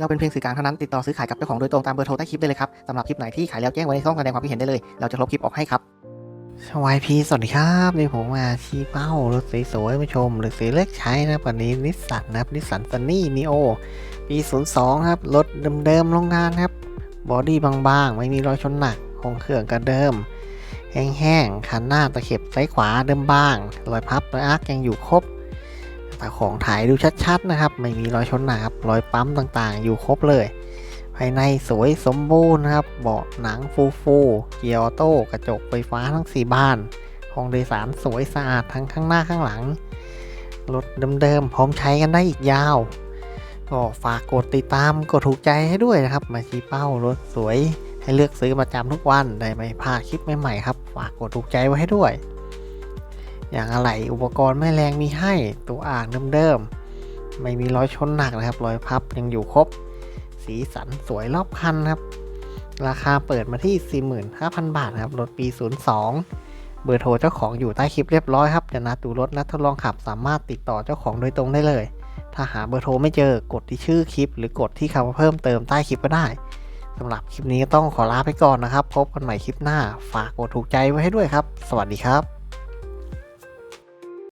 เราเป็นเพียงสื่อกลางเท่านั้นติดต่อซื้อขายกับเจ้าของโดยตรงตามเบอร์โทรใต้คลิปได้เลยครับสำหรับคลิปไหนที่ขายแล้วแจ้งไว้ในช่องแสดงความคิดเห็นได้เลย เราจะลบคลิปออกให้ครับสวายพีสวัสดีครับนี่ผมมาชี้เป้ารถสวยๆมาชมหรือซื้อเลือกใช้นะครับวันนี้นิสสันนะครับนิสสันซันนี่นีโอปี 02 ครับ รถเดิมๆโรงงานครับ บอดี้บางๆ ไม่มีรอยชนหนักคงเครื่องกระเดิม แห้งๆคันหน้าตะเข็บซ้ายขวาเดิมบ้าง รอยพับรอยอาร์คยังอยู่ครบ แต่ของถ่ายดูชัดๆนะครับ ไม่มีรอยชนหนักครับรอยปั๊มต่างๆ อยู่ครบเลย ภายในสวยสมบูรณ์นะครับ เบาะหนังฟูฟูๆเกียร์ออโต้กระจกไฟฟ้าทั้ง 4 บานห้องโดยสารสวยสะอาดทั้งข้างหน้าข้างหลัง รถเดิมๆพร้อมใช้กันได้อีกยาว ก็ฝากกดติดตามกดถูกใจให้ด้วยนะครับ มาชี้เป้ารถสวยให้เลือกซื้อประจำทุกวันได้ไม่พลาดคลิปใหม่ๆครับ ฝากกดถูกใจไว้ให้ด้วย อย่างอะไหล่อุปกรณ์แม่แรงมีให้ตัวอ่างเดิมๆไม่มีรอยชนหนักนะครับรอยพับยังอยู่ครบ สีสันสวยรอบคันครับ ราคาเปิดมาที่ 45,000 บาทนะครับรถปี 02 เบอร์โทรเจ้าของอยู่ใต้คลิปเรียบร้อยครับจะนัดดูรถนัดทดลองขับสามารถติดต่อเจ้าของโดยตรงได้เลย ถ้าหาเบอร์โทรไม่เจอกดที่ชื่อคลิป หรือกดที่คำว่าเพิ่มเติมใต้คลิปก็ได้สำหรับคลิปนี้ต้องขอลาไปก่อนนะครับ พบกันใหม่คลิปหน้า ฝากกดถูกใจไว้ให้ด้วยครับ สวัสดีครับ